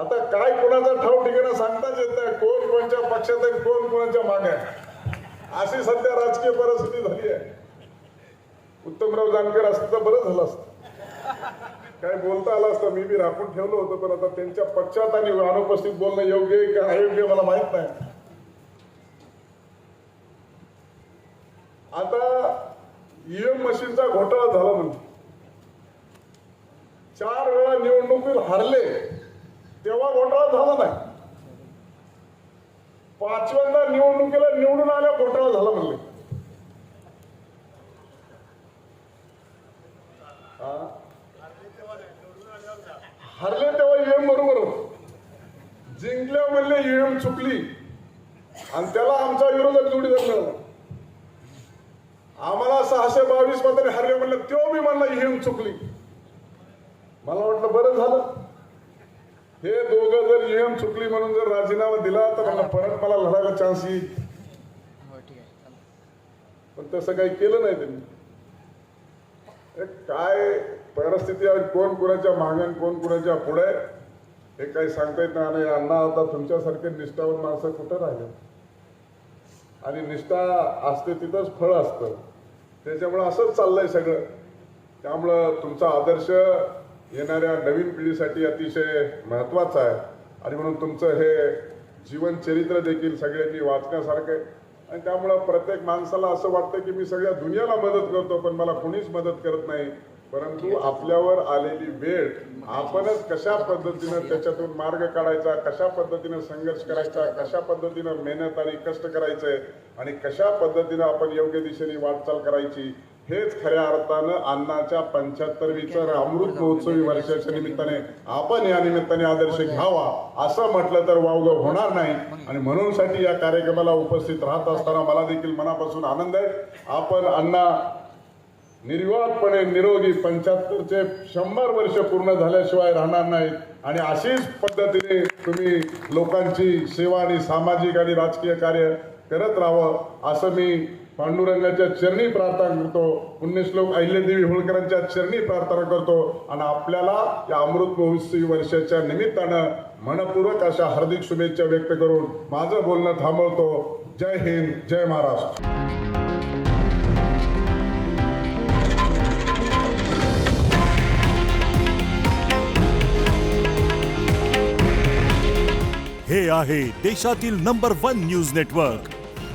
आता काय कोणाचा ठाव ठिकाणा सांगताच येत नाही. कोण कोणच्या पक्षात आहे कोण कोणाच्या मागे आहे. अशी सध्या राजकीय परिस्थिती झाली आहे. उत्तमराव जानकर असतं तर बरं झालं असतं. काय बोलता आलं असतं मी बी राखून ठेवलं होतं पण आता त्यांच्या पक्षात आणि अनुपस्थित बोलणं योग्य आहे का अयोग्य मला माहीत नाही. आता ईएम मशीनचा घोटाळा झाला म्हणजे चार वेळा निवडणुकीत हरले. तेव्हा घोटाळा झाला नाही. पाचव्यांदा निवडणुकीला निवडून आल्या घोटाळा झाला म्हणले. हरले तेव्हा ईएम बरोबर होत. जिंकल्या म्हणले ईएम चुकली. आणि त्याला आमचा विरोधक जोडीदार मिळाला. आम्हाला सहाशे बावीस मताने हरले म्हणलं तो मी म्हणला ईएम चुकली. मला वाटलं बरं झालं. हे दोघं जर ईएम चुकली म्हणून जर राजीनामा दिला तर मला परत मला लढायला चान्स येईल. पण तसं काही केलं नाही त्यांनी. हे काय परिस्थिती आहे? कोण कुणाच्या मागण कोण कुणाच्या पुढे? हे काही सांगता येत नाही. आणि अण्णा आता तुमच्यासारखे निष्ठावान माणसं कुठं राहिले? आणि निष्ठा असते तिथंच फळ असतं. त्याच्यामुळं असंच चाललंय सगळं. त्यामुळं तुमचा आदर्श येणाऱ्या नवीन पिढीसाठी अतिशय महत्त्वाचा आहे. आणि म्हणून तुमचं हे जीवनचरित्र देखील सगळ्यांनी वाचण्यासारखं आहे. आणि त्यामुळं प्रत्येक माणसाला असं वाटतं की मी सगळ्या दुनियाला मदत करतो पण मला कुणीच मदत करत नाही. परंतु आपल्यावर आलेली वेळ आपणच कशा पद्धतीनं त्याच्यातून मार्ग काढायचा कशा पद्धतीनं संघर्ष करायचा कशा पद्धतीनं मेहनत आणि कष्ट करायचंय आणि कशा पद्धतीनं आपण योग्य दिशेने वाटचाल करायची हेच खऱ्या अर्थानं अण्णाच्या पंच्याहत्तरवीचं अमृत महोत्सवी वर्षाच्या निमित्ताने आपण या निमित्ताने आदर्श घ्यावा असं म्हटलं तर वावगं होणार नाही. आणि म्हणून साठी या कार्यक्रमाला उपस्थित राहत असताना मला देखील मनापासून आनंद आहे. आपण अण्णा निर्विवादपणे निरोगी पंच्याहत्तरचे शंभर वर्ष पूर्ण झाल्याशिवाय राहणार नाहीत. आणि अशीच पद्धतीने तुम्ही लोकांची सेवा आणि सामाजिक आणि राजकीय कार्य करत राहावं असं मी पांडुरंगाच्या चरणी प्रार्थना करतो. पुण्यश्लोक अहिल्यादेवी होळकरांच्या चरणी प्रार्थना करतो. आणि आपल्याला या अमृत महोत्सवी वर्षाच्या निमित्तानं मनपूर्वक अशा हार्दिक शुभेच्छा व्यक्त करून माझं बोलणं थांबवतो. जय हिंद जय महाराष्ट्र. हे आहे देशातील नंबर वन न्यूज नेटवर्क.